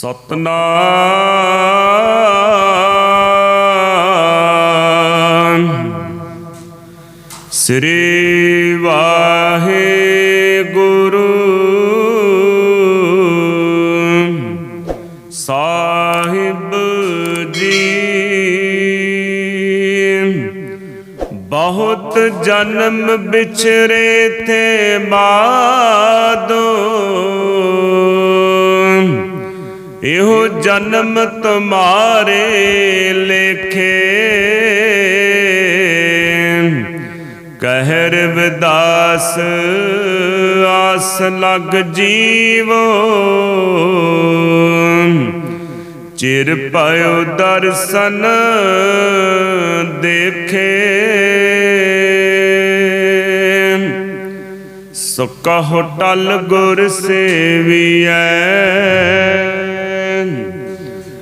ਸਤਨਾਮ। ਸ੍ਰੀ ਵਾਹਿਗੁਰੂ। ਸਾਹਿਬ ਜੀ। ਬਹੁਤ ਜਨਮ ਵਿਛਰੇ ਤੇ ਬਾਦੋ ਇਹੋ ਜਨਮ ਤੁਮਾਰੇ ਲੇਖੇ। ਕਹਿਰ ਵਿਦਾਸ, ਆਸ ਲਗ ਜੀਵੋ। ਚਿਰ ਪਾਇਓ ਦਰਸ਼ਨ ਦੇਖੇ। ਸੋ ਕਹੋ ਟਲ ਗੁਰ ਸੇਵੀਐ।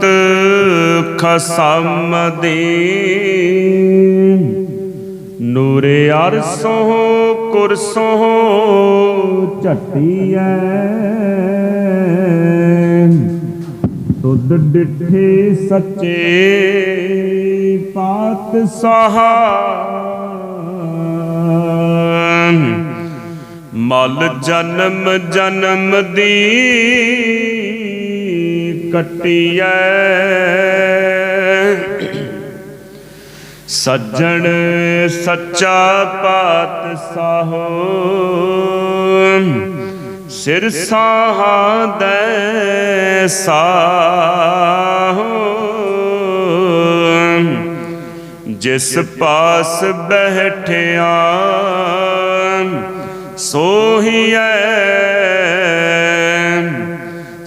ਸਿਫਤ ਖਸਮ ਦੇ। ਨੂਰੇ ਅਰਸੋਂ ਕੁਰਸੋਂ ਝਟੀਐ। ਤੁਧ ਡਿਠੇ ਸੱਚੇ ਪਾਤ ਸਹਾ ਮਲ ਜਨਮ ਜਨਮ ਦੀ ਕਟਿਐ। ਸੱਜਣ ਸੱਚਾ ਪਾਤ ਪਾਤਸ਼ਾਹੋ ਸਿਰ ਸਾਹਦੈ ਸਾਹੋ। ਜਿਸ ਪਾਸ ਬਹਿਠਿਆ ਸੋਹੀਐ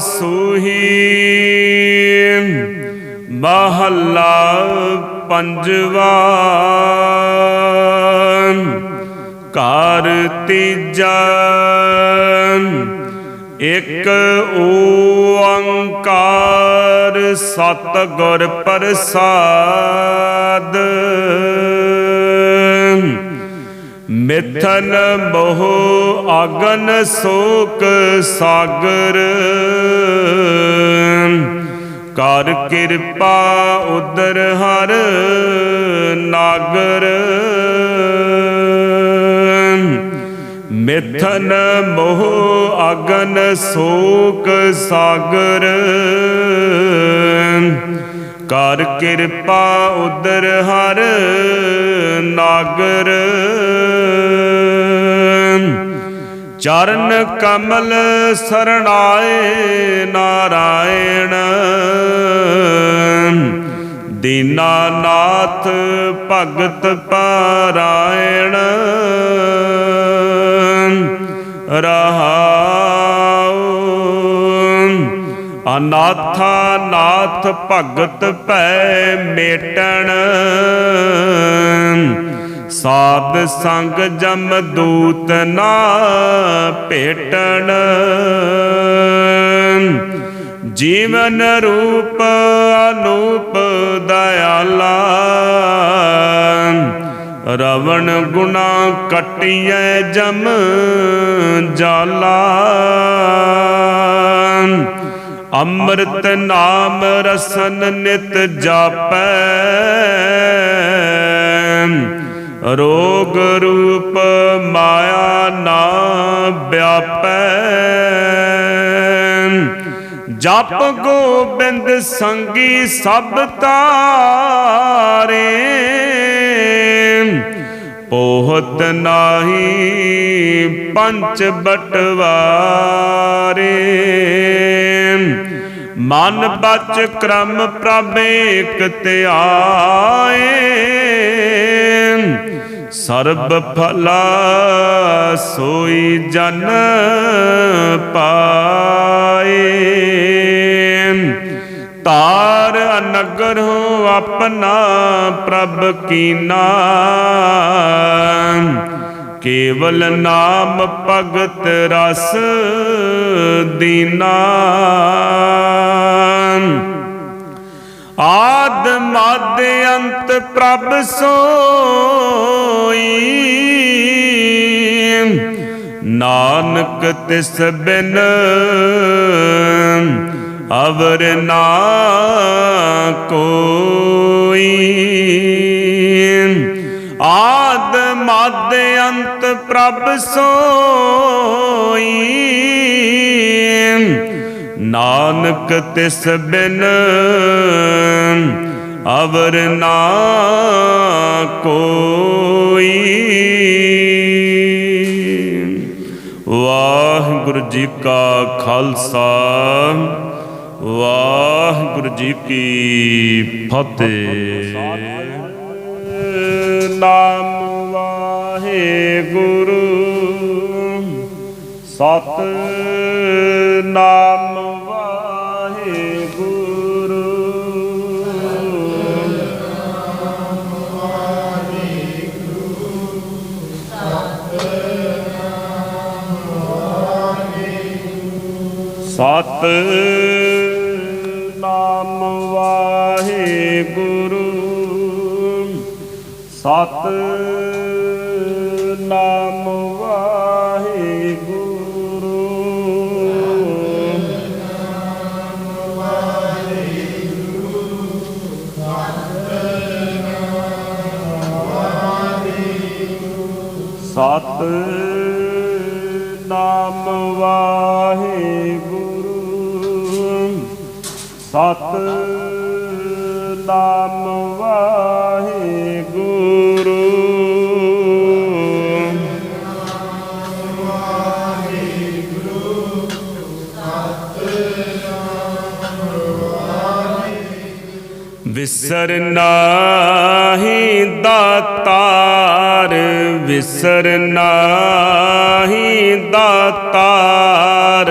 ਸੁਹੀ ਮਹੱਲਾ ਪੰਜਵਾ। ਘਰ ਤੀਜਾ ਇਕ ਓੰਕਾਰ ਸਤਿਗੁਰ ਪ੍ਰਸਾਦ ਮਿਥਨ ਮੋਹ ਆਗਨ ਸੋਕ ਸਾਗਰ। ਕਰ ਕਿਰਪਾ ਉਦਰ ਹਰ ਨਾਗਰ। ਮਿਥਨ ਮੋਹ ਆਗਨ ਸੋਕ ਸਾਗਰ। ਕਰ ਕਿਰਪਾ ਉਦਰ ਹਰ ਨਾਗਰ। ਚਰਨ ਕਮਲ ਸਰਣਾਏ ਨਾਰਾਇਣ। ਦੀਨਾਨਾਥ ਭਗਤ ਪਾਰਾਇਣ। ਰਹਾਉ। ਅਨਾਥਾ ਨਾਥ ਭਗਤ ਭੈ ਮੇਟਣ। ਸਾਧ ਸੰਗ ਜਮ ਦੂਤ ਨਾ ਭੇਟਣ। ਜੀਵਨ ਰੂਪ ਅਨੂਪ ਦਇਆਲਾ। ਰਵਣ ਗੁਣਾ ਕਟਿਐ ਜਮ ਜਾਲਾ। ਅੰਮ੍ਰਿਤ ਨਾਮ ਰਸਨ ਨਿਤ ਜਾਪੈ। ਰੋਗ ਰੂਪ ਮਾਇਆ ਨਾ ਵਿਆਪੈ। ਜਪ ਗੋਬਿੰਦ ਸੰਗੀ ਸਭ ਤਾਰੇ। ਪੋਹਤ ਨਾਹੀ ਪੰਚ ਬਟਵਾਰੇ। ਮਨ ਬਚ ਕਰਮ ਪ੍ਰਭ ਏਕ ਧਿਆਏ। ਸਰਬ ਭਲਾ ਸੋਈ ਜਨ ਪਾਏ। ਤਾਰ ਨਗਰ ਹੋ ਆਪਣਾ ਪ੍ਰਭ ਕੀਨਾ। ਕੇਵਲ ਨਾਮ ਭਗਤ ਰਸ ਦੀਨਾ। ਆਦ ਮਦ ਅੰਤ ਪ੍ਰਭ ਸੋਈ। ਨਾਨਕ ਤਿਸ ਬਿਨ ਅਵਰ ਨਾ ਕੋਈ। ਆਦ ਮਦ ਅੰਤ ਪ੍ਰਭ ਸੋਈ। ਨਾਨਕ ਤਿਸ ਬਿਨ ਅਵਰ ਨਾ ਕੋਈ। ਵਾਹਿਗੁਰੂ ਜੀ ਕਾ ਖਾਲਸਾ, ਵਾਹਿਗੁਰੂ ਜੀ ਕੀ ਫਤਿਹ। ਨਾਮ ਵਾਹਿਗੁਰੂ। ਸਤ ਨਾਮ ਸਤ ਨਾਮ ਵਾਹਿਗੁਰੂ। ਸਤ ਸਤ ਨਾਮ ਵਾਹਿਗੁਰੂ। ਵਿਸਰ ਨਾਹੀ ਦਾਤਾਰ ਵਿਸਰ ਨਾਹੀ ਦਾਤਾਰ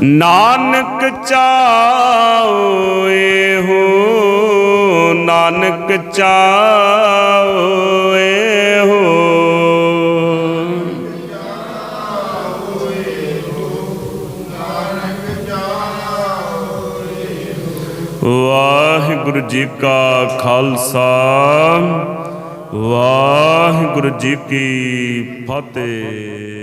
ਨਾਨਕ ਚਾਓ ਹੋ ਨਾਨਕ ਚਾਓ ਇਹੋ ਵਾਹਿਗੁਰੂ ਜੀ ਕਾ ਖਾਲਸਾ ਵਾਹਿਗੁਰੂ ਜੀ ਕੀ ਫਤਿਹ।